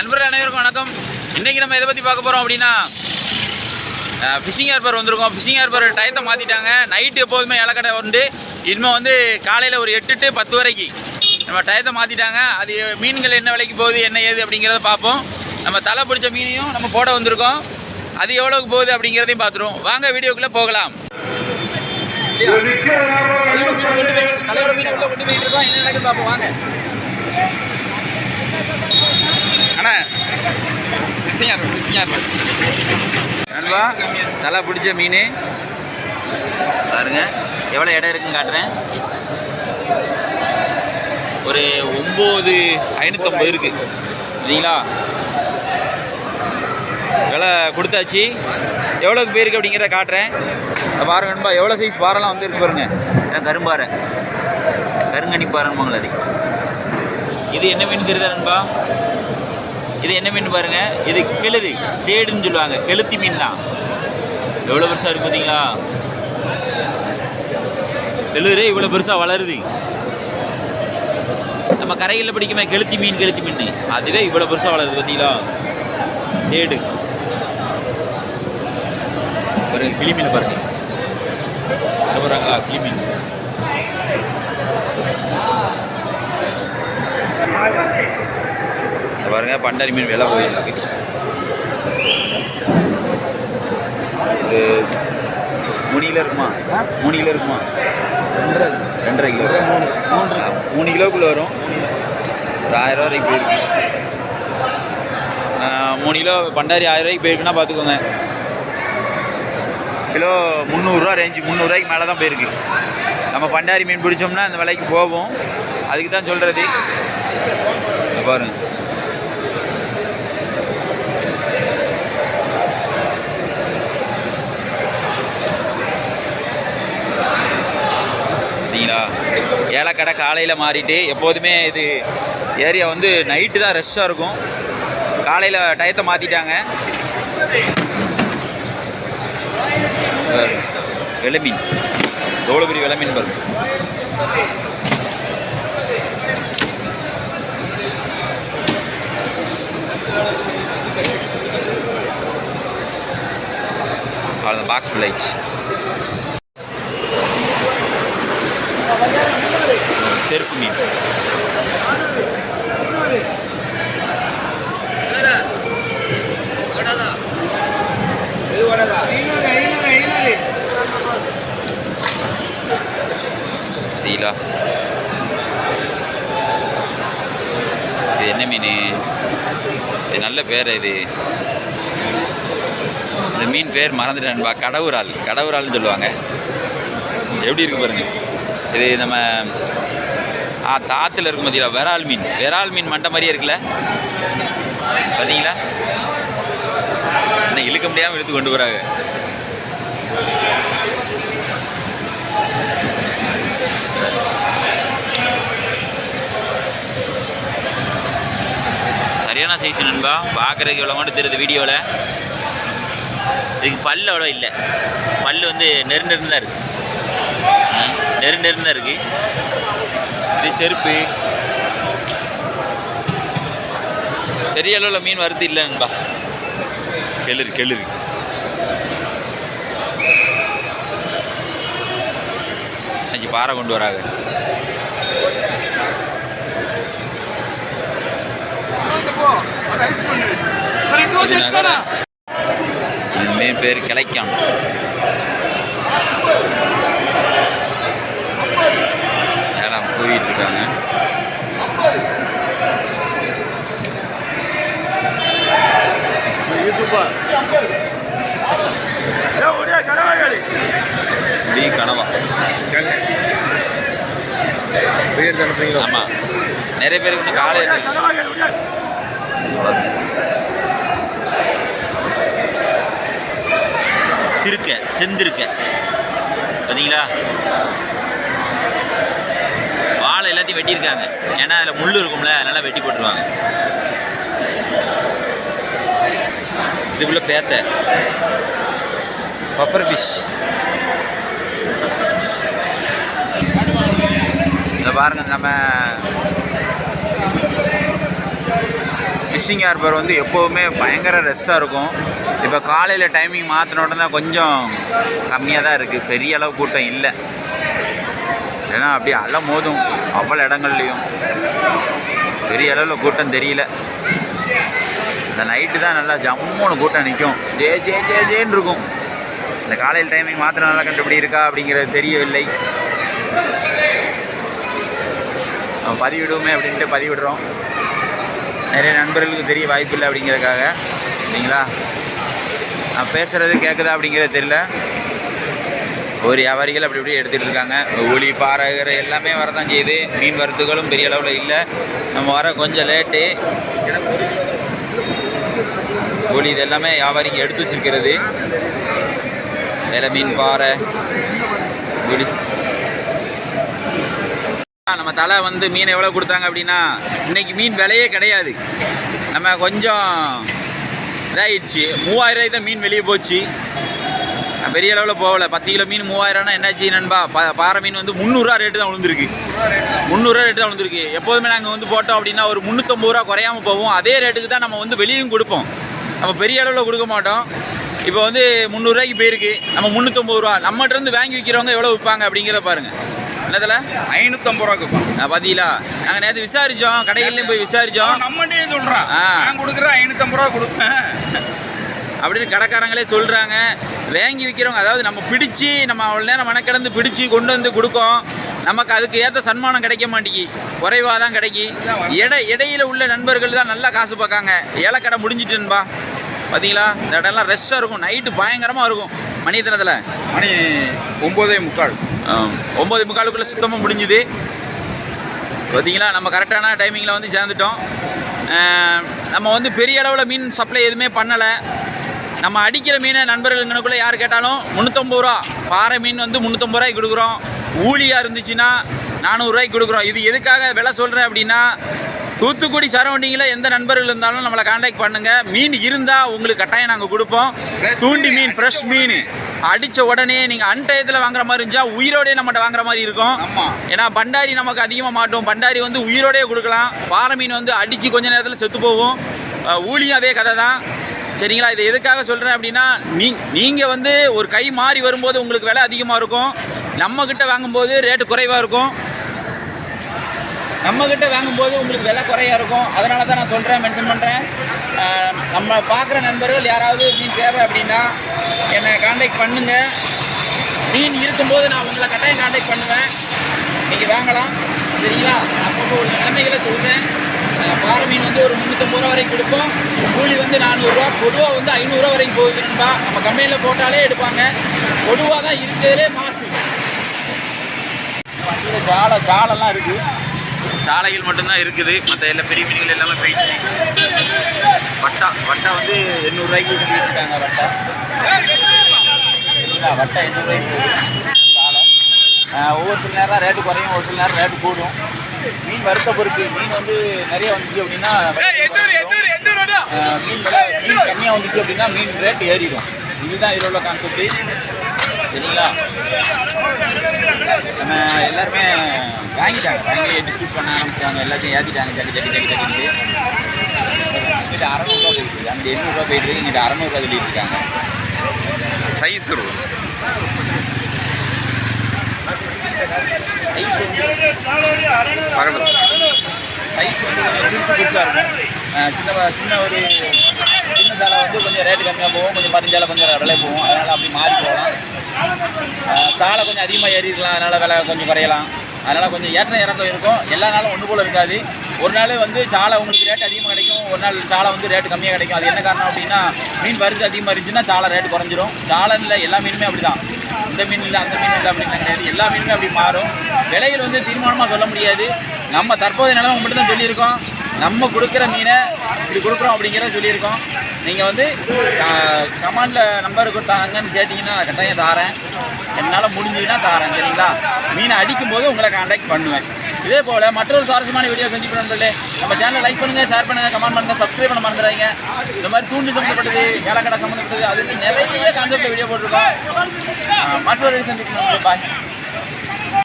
நண்பர்கள் அனைவருக்கும் வணக்கம் இன்றைக்கி நம்ம எதை பற்றி பார்க்க போகிறோம் அப்படின்னா ஃபிஷிங் ஏர்பர் வந்திருக்கோம் ஃபிஷிங் ஏர்பர் டயத்தை மாற்றிட்டாங்க நைட்டு எப்போதுமே இலக்கடை வந்து இனிமேல் வந்து காலையில் ஒரு எட்டு டு பத்து வரைக்கும் நம்ம டயத்தை மாற்றிட்டாங்க அது மீன்கள் என்ன விலைக்கு போகுது என்ன ஏது அப்படிங்கிறத பார்ப்போம் நம்ம தலை பிடிச்ச மீனையும் நம்ம போட வந்திருக்கோம் அது எவ்வளோக்கு போகுது அப்படிங்கிறதையும் பார்த்துருவோம் வாங்க வீடியோக்குள்ளே போகலாம் தலைவர மீனை உள்ள கொண்டு போயிட்டு இருக்கோம் என்ன நடக்குது பார்ப்போம் வாங்க அண்ணா பிஸியாக இருக்கும் பிஸியாக இருக்கும் நண்பா தலை பிடிச்ச மீன். பாருங்க எவ்வளோ இடம் இருக்குன்னு காட்டுறேன். ஒரு ஒம்பது ஐநூற்றம்பது இருக்கு. சரிங்களா? விலை கொடுத்தாச்சு. எவ்வளோக்கு போயிருக்கு அப்படிங்கிறத காட்டுறேன். பாருங்க நண்பா எவ்வளோ சைஸ் பாறைலாம் வந்துருக்கு பாருங்க. கரும்பாறை கருங்கனி பாருங்க அது. இது என்ன மீன் தெரியுதா நண்பா? இது என்ன மீன் பாருங்க? இது கெளுது தேடுன்னு சொல்லுவாங்க. கெளுத்தி மீன்லாம் எவ்வளோ பெருசாக இருக்கு பார்த்தீங்களா கெளுரே இவ்வளோ பெருசாக வளருது. நம்ம கரையில் பிடிக்குமே கெளுத்தி மீன் கெளுத்தி மீன் அதுவே இவ்வளோ பெருசாக வளருது பார்த்தீங்களா தேடு. ஒரு கிளி மீன் பாருங்க. இங்க பாருங்களா பண்டாரி மீன் விலை போயிருக்கு இது முனியில் இருக்குமா? முனியில் இருக்குமா? ரெண்டரை. ரெண்டரை கிலோ. மூணு மூணு மூணு கிலோக்குள்ளே வரும். ஒரு ஆயிரம் வரைக்கும் போயிருக்கு. மூணு கிலோ பண்டாரி ஆயிரம் ரூபாய்க்கு போயிருக்குன்னா பார்த்துக்கோங்க. கிலோ முந்நூறுரூவா ரேஞ்சு முந்நூறுரூவாய்க்கு மேலே தான் போயிருக்கு. நம்ம பண்டாரி மீன் பிடிச்சோம்னா அந்த விலைக்கு போவோம் அதுக்கு தான் சொல்கிறது பாருங்க. சரிங்களா ஏலக்கடை காலையில் மாறிட்டு எப்போதுமே இது ஏரியா வந்து நைட்டு தான் ரஷ்ஷாக இருக்கும். காலையில் டயத்தை மாற்றிட்டாங்க விளமீன் எவ்வளோ பெரிய வெளமீன் பாருங்க பாக்ஸ் பிள்ளைக்கு செருப்பு மீன் தீலா இது என்ன மீன்? இது நல்ல பேர் இது. இந்த மீன் பேர் மறந்துட்டேன்பா கடவுரால். கடவுரால்னு சொல்லுவாங்க. எப்படி இருக்கு பாருங்க. இது நம்ம ஆ தாத்தில் இருக்கும் பார்த்தீங்களா விரால் மீன். விரால் மீன் மண்டை மாதிரியே இருக்குல்ல? பார்த்தீங்களா என்ன இழுக்க முடியாமல் இழுத்து கொண்டு போகிறாங்க சரியான சைஸ் நண்பா. பார்க்குறதுக்கு இவ்வளோ மட்டும் தெரியுது வீடியோவில் இதுக்கு பல்லு அவ்வளோ இல்லை. பல் வந்து நெரு தான் இருக்குது நெரு தான் இருக்குது இது செருப்பு. பெரிய அளவில் மீன் வருது இல்லை நண்பா. கெளுரு கெளுரு. அஞ்சு பாறை கொண்டு வராங்க. மீன் பேர் கிளைக்கான் ஏலாம் போயிட்டு இருக்காங்க டி கனவா. ஆமாம் நிறைய பேருக்கு இன்னும் காலையில் திருக்க செந்திருக்க. பார்த்தீங்களா? வெட்டியிருக்காங்க. ஏன்னா அதில் முள் இருக்கும்ல அதனால் வெட்டி போட்டுருவாங்க. இதுக்குள்ள பேத்த. பப்பர் ஃபிஷ் இதை பாருங்க நம்ம ஃபிஷிங் ஹார்பர் வந்து எப்போவுமே பயங்கர ரெஸ்ட்டாக இருக்கும். இப்போ காலையில் டைமிங் மாற்றின உடனே கொஞ்சம் கம்மியாக தான் இருக்குது பெரிய அளவு கூட்டம் இல்லை. ஏன்னா அப்படியே அலை மோதும். அவ்வளோ இடங்கள்லையும். பெரிய அளவில் கூட்டம் தெரியல. இந்த நைட்டு தான் நல்லா ஜம்முன்னு கூட்டம் நிற்கும் ஜே ஜே ஜே ஜேன்னு இருக்கும். இந்த காலையில் டைமிங் மாத்திரம் நல்லா கண்டுபிடி இருக்கா அப்படிங்கிறது தெரியவில்லை. பதிவிடுவோமே அப்படின்ட்டு பதிவிடுறோம். நிறைய நண்பர்களுக்கு தெரிய வாய்ப்பில்லை அப்படிங்கிறதுக்காக. இல்லைங்களா? நான் பேசுகிறது கேட்குதா அப்படிங்கிறது தெரியல. ஒரு வியாபாரிகள் அப்படி இப்படி எடுத்துகிட்டு இருக்காங்க. ஒளி பாறைகிற எல்லாமே வரதான் செய்யுது. மீன் வரத்துகளும் பெரிய அளவில் இல்லை. நம்ம வர கொஞ்சம் லேட்டு ஒளி இது எல்லாமே வியாபாரிங்க எடுத்து வச்சிருக்கிறது. வேலை மீன் பாறை ஊழி நம்ம தலை வந்து மீன் எவ்வளோ கொடுத்தாங்க அப்படின்னா இன்றைக்கி மீன் விலையே கிடையாது. நம்ம கொஞ்சம் இதாகிடுச்சு மூவாயிரம் தான் மீன் வெளியே போச்சு. பெரிய அளவில் போகல. பத்து கிலோ மீன் மூவாயிரம்னா என்னாச்சு நண்பா? பா பாறை மீன் வந்து முந்நூறுரூவா ரேட்டு தான் விழுந்திருக்கு. முந்நூறுரூவா ரேட்டு தான் விழுந்திருக்கு. எப்போதுமே நாங்கள் வந்து போட்டோம் அப்படின்னா ஒரு முந்நூற்றம்பது ரூபா குறையாம போவோம். அதே ரேட்டுக்கு தான் நம்ம வந்து வெளியும் கொடுப்போம். நம்ம பெரிய அளவில் கொடுக்க மாட்டோம். இப்போ வந்து முந்நூறுரூவாய்க்கு போயிருக்கு. நம்ம முந்நூற்றம்பது ரூபா. நம்மகிட்ட இருந்து வாங்கி விற்கிறவங்க எவ்வளோ விற்பாங்க அப்படிங்கிறத பாருங்கள் என்னதில்? ஐநூத்தம்பது ரூபாய்க்கு பார்த்தீங்களா நாங்கள் நேற்று விசாரித்தோம் கடைகள்லையும் போய் விசாரித்தோம் நம்மகிட்டயே சொல்றான். ஆ. நான் கொடுக்குறேன் ஐநூத்தம்பது ரூபா கொடுப்பேன். அப்படின்னு கடைக்காரங்களே சொல்கிறாங்க வாங்கி விற்கிறவங்க அதாவது நம்ம பிடிச்சி நம்ம அவ்வளோ நேரம் மெனக்கிடந்து பிடிச்சி கொண்டு வந்து கொடுக்கோம். நமக்கு அதுக்கு ஏற்ற சன்மானம் கிடைக்க மாட்டேங்கி. குறைவாக தான் கிடைக்கி. இடை இடையில உள்ள நண்பர்கள் தான் நல்லா காசு பார்க்காங்க. ஏலக்கடை முடிஞ்சிட்டுன்பா. பார்த்தீங்களா இந்த இடம்லாம் ரெஷ்ஷாக இருக்கும். நைட்டு பயங்கரமாக இருக்கும். மணியத்தனத்தில். மணி ஒம்போதே முக்கால். ஒம்பது முக்காலுக்குள்ளே சுத்தமாக முடிஞ்சுது. பார்த்தீங்களா நம்ம கரெக்டான டைமிங்கில் வந்து சேர்ந்துட்டோம். நம்ம வந்து பெரிய அளவில் மீன் சப்ளை எதுவுமே பண்ணலை. நம்ம அடிக்கிற மீனை நண்பர்களுங்களுக்குள்ளே யார் கேட்டாலும் முந்நூற்றம்பது ரூபா. பாறை மீன் வந்து முந்நூற்றம்பது ரூபாய்க்கு கொடுக்குறோம். ஊழியாக இருந்துச்சுன்னா நானூறுரூவாய்க்கு கொடுக்குறோம். இது எதுக்காக விலை சொல்கிறேன் அப்படின்னா தூத்துக்குடி சரௌண்டிங்கில் எந்த நண்பர்கள் இருந்தாலும் நம்மளை காண்டாக்ட் பண்ணுங்கள் மீன் இருந்தால் உங்களுக்கு கட்டாயம் நாங்கள் கொடுப்போம். தூண்டி மீன். ஃப்ரெஷ் மீன். அடித்த உடனே நீங்கள் அன்டயத்தில் வாங்குற மாதிரி இருந்துச்சா உயிரோடே நம்மகிட்ட வாங்குற மாதிரி இருக்கும். ஏன்னா பண்டாரி நமக்கு அதிகமாக மாட்டோம். பண்டாரி வந்து உயிரோடே கொடுக்கலாம். பாறை மீன் வந்து அடித்து கொஞ்ச நேரத்தில் செத்து போகும். ஊழியும் அதே கதை தான் சரிங்களா? இதை எதுக்காக சொல்கிறேன் அப்படின்னா நீ நீங்கள் வந்து ஒரு கை மாறி வரும்போது உங்களுக்கு விலை அதிகமாக இருக்கும். நம்மக்கிட்ட வாங்கும்போது ரேட்டு குறைவாக இருக்கும். நம்மக்கிட்ட வாங்கும்போது உங்களுக்கு விலை குறையாக இருக்கும். அதனால தான் நான் சொல்கிறேன் மென்ஷன் பண்ணுறேன் நம்ம பார்க்குற நண்பர்கள் யாராவது மீன் தேவை அப்படின்னா என்னை காண்டாக்ட் பண்ணுங்கள் மீன் இருக்கும்போது நான் உங்களை கட்டாயம் காண்டாக்ட் பண்ணுவேன். நீங்கள் வாங்கலாம். சரிங்களா? அப்போ ஒரு நிலைமைகளை சொல்கிறேன் பாறை மீன் வந்து ஒரு முந்நூற்றம்பது ரூபா வரைக்கும் கொடுப்போம். கூலி வந்து நானூறுரூவா பொதுவாக வந்து ஐநூறுரூவா வரைக்கும் போகுது நண்பா. நம்ம கம்பெனியில் போட்டாலே எடுப்பாங்க. பொதுவாக தான் இருக்கிறதுலே மாசு. வண்டியில் சாலை சாலெல்லாம் இருக்குது சாலைகள் மட்டும்தான் இருக்குது. மற்ற எல்லா பெரிய மீன்கள் எல்லாமே போயிடுச்சு. வட்டா வட்டா வந்து எண்ணூறுரூவாய்க்கு இருக்காங்க வட்டா. வட்டா எண்ணூறுரூவாய்க்கு ஒவ்வொரு சில நேரம் ரேட்டு குறையும் ஒரு சில நேரம் ரேட்டு கூடும். மீன் வறுத்த பொறுத்து மீன் வந்து நிறைய வந்துச்சு அப்படின்னா மீன் மீன் கம்மியாக வந்துச்சு அப்படின்னா மீன் ரேட்டு ஏறிடும். இதுதான் இதில் உள்ள கான்செப்ட் சரிங்களா? நம்ம எல்லாருமே வாங்கிட்டாங்க. வாங்கி டிஸ்ட்ரிபியூட் பண்ண ஆரம்பிச்சாங்க. எல்லாத்தையும் ஏற்றிட்டாங்க ஜட்டி ஜட்டி ஜட்டி ஜட்டிட்டு இங்கிட்ட அறநூறுவா போயிட்டு இருக்கு. அங்கே எண்ணூறுரூவா போயிட்டு இருக்கு. இங்கிட்ட அறநூறுவா சொல்லிட்டு இருக்காங்க. சைஸ் இருக்கும் சைஸ் வந்து பக்கத்தில் சைஸ் வந்து கொஞ்சம் புதுசு புதுசாக இருக்கும் சின்ன சின்ன ஒரு சின்ன சாலை வந்து கொஞ்சம் ரேட்டு கம்மியாக போகும் கொஞ்சம் மருஞ்சாலை கொஞ்சம் விலை போகும் அதனால் அப்படி மாறி போகலாம் சாலை கொஞ்சம் அதிகமாக ஏறிடலாம் அதனால் விலை கொஞ்சம் குறையலாம் அதனால் கொஞ்சம் ஏற்ற இறக்கம் இருக்கும் எல்லா நாளும் ஒன்று போல் இருக்காது ஒரு நாள் வந்து சாலை உங்களுக்கு ரேட் அதிகமாக கிடைக்கும் ஒரு நாள் சாலை வந்து ரேட்டு கம்மியாக கிடைக்கும் அது என்ன காரணம் அப்படின்னா மீன் பருத்து அதிகமாக இருந்துச்சுன்னா சாலை ரேட்டு குறைஞ்சிரும் இல்லை எல்லா மீனுமே அப்படி தான் இந்த மீன் இல்லை அந்த மீன் இல்லை அப்படின்னு கிடையாது. எல்லா மீனுமே அப்படி மாறும். விலைகள் வந்து தீர்மானமாக சொல்ல முடியாது. நம்ம தற்போதைய நிலவை மட்டும் தான் சொல்லியிருக்கோம். நம்ம கொடுக்குற மீனை இப்படி கொடுக்குறோம் அப்படிங்கிறத சொல்லியிருக்கோம். நீங்கள் வந்து கமாண்டில் நம்பர் கொடுத்தாங்கன்னு கேட்டிங்கன்னா நான் கட்டாயம் தாரேன். என்னால் முடிஞ்சதுன்னா தாரேன் சரிங்களா? மீனை அடிக்கும்போது உங்களை காண்டாக்ட் பண்ணுவேன். இதே போல் மற்றொரு சுவாரஸ்யமான வீடியோ செஞ்சு நண்பர்களே. நம்ம சேனலை லைக் பண்ணுங்கள் ஷேர் பண்ணுங்கள் கமெண்ட் பண்ணுங்கள் சப்ஸ்கிரைப் பண்ண மறந்துடாதீங்க. இந்த மாதிரி தூண்டி சம்மந்தப்பட்டது ஏலக்கடை சம்மந்தப்பட்டது அதுக்கு நிறைய கான்செப்ட் வீடியோ போட்டிருக்கோம். ஆஹ் மற்றொரு சந்திக்கணும் பாய்